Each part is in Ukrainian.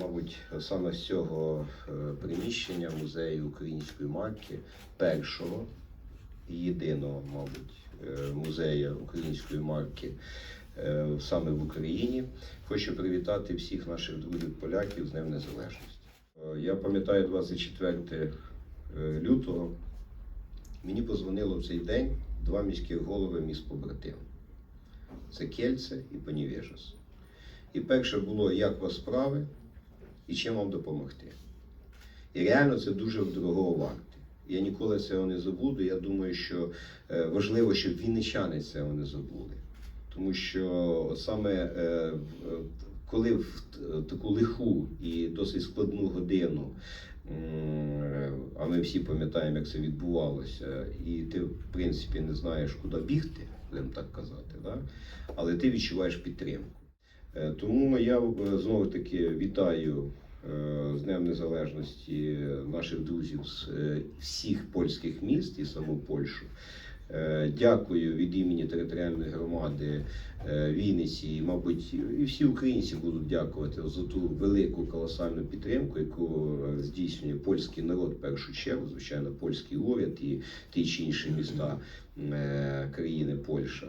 мабуть, саме з цього е, приміщення музею української марки, першого і єдиного, мабуть, е, музею української марки е, саме в Україні. Хочу привітати всіх наших друзів поляків з Днем Незалежності. Я пам'ятаю 24 е, лютого. Мені позвонило в цей день два міських голови міст побратим. Це Кельце і Понівежес. І перше було, як у вас справи і чим вам допомогти. І реально це дуже дорого варте. Я ніколи цього не забуду. Я думаю, що е, важливо, щоб вінничани цього не забули. Тому що саме е, коли в таку лиху і досить складну годину, а ми всі пам'ятаємо, як це відбувалося, і ти, в принципі, не знаєш, куди бігти, будемо так казати, да? але ти відчуваєш підтримку. Е, Тому я е, знову таки вітаю е, з Днем Незалежності наших друзів з всіх польських міст і саму Польщу. Е, Дякую від імені територіальної громади е, Вінниці, і, мабуть, і всі українці будуть дякувати за ту велику колосальну підтримку, яку е, здійснює польський народ в першу чергу, звичайно, польський уряд і ті чи інші міста країни Польща.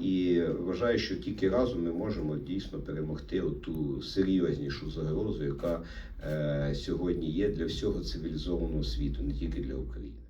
І вважаю, що тільки разом ми можемо дійсно перемогти ту серйознішу загрозу, яка сьогодні є для всього цивілізованого світу, не тільки для України.